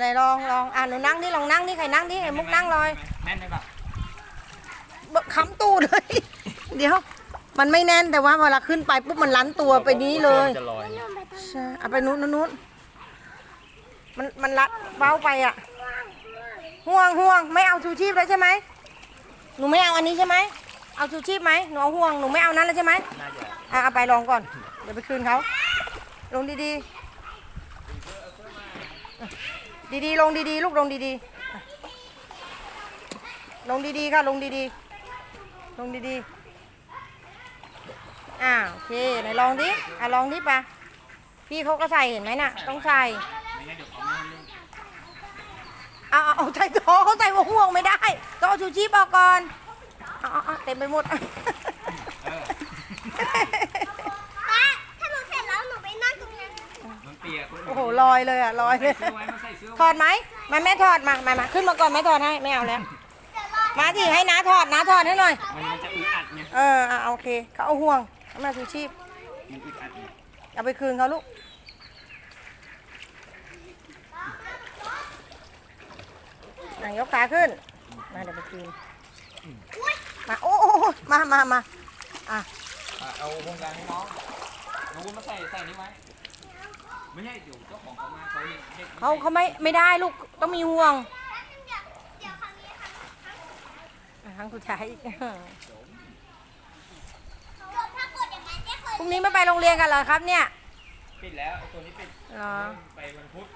ไหนลองลองอ่าหนูนั่งดิลองนั่งดิใครนั่งดิไอ้มุกนั่งลอยแน่นไหมแบบบค้ำตูดเลย เดี๋ยว มันไม่แน่นแต่ว่าเวลาขึ้นไปปุ๊บมันลันตัวไปนี้เลยจะลอยใช่เอาไปนู้นนู้นนู้นมันมันรัดเบ้าไปอะ ห่วงห่วงไม่เอาชูชีพแล้วใช่ไหมหนูไม่เอาอันนี้ใช่ไหมเอาชูชีพไหมหนูเอาห่วงหนูไม่เอานั้นแล้วใช่ไหมน่าจะอะเอาไปลองก่อน เดี๋ยวไปคืนเขาลงดีๆ ดีๆ ลงดีๆ ลูกลงดีๆ ลงดีๆ ค่ะ ลงดีๆ ลงดีๆ อ่าโอเคไหนลองดิ อะลองดิปะพี่เขาก็ใส่เห็นไหมน่ะ ต้องใส่เอาเอาใส่ท้อเขาใส่หัวห่วงไม่ได้ต้องเอาชูชีพออกก่อนอาเอาเอาเต็มไปหมด อ้โหลอยเลยอะลอยเลใส่ยเสื้อไว้มาใส่เสื้อถอดไหมมาแม่ถอดมามามาขึ้นมาก่อนแม่ถอดให้ไม่เอาแล้วมาที่ให้น้าถอดน้าถอดให้หน่อย มันมันจะอึดอัดไงเอออะโอเคเขาเอาห่วงเอามาชูชีพมันอึดอัดไงเอาไปคืนเขาลูกไหนยกขาขึ้น มาเดี๋ยวไปคืนมาโอ้โอ้โอ้มามามาอะ อะเอาวงยางให้น้องน้องวุ้นมาใส่ใส่นี่ไว้ ไม่ใช่เดี๋ยวเจ้าของเขามาเขาเนี่ยให้เขาเขาไม่ไม่ได้ลูกต้องมีห่วงเดี๋ยวครั้งนี้ค่ะอะครั้งสุดท้ายอีกจบถ้ากดอย่างนั้นจะเคยพรุ่งนี้ไม่ไปโรงเรียนกันเหรอครับเนี่ย ปิดแล้วไอ้ตัวนี้ปิดเหรอ ไปวันพุธ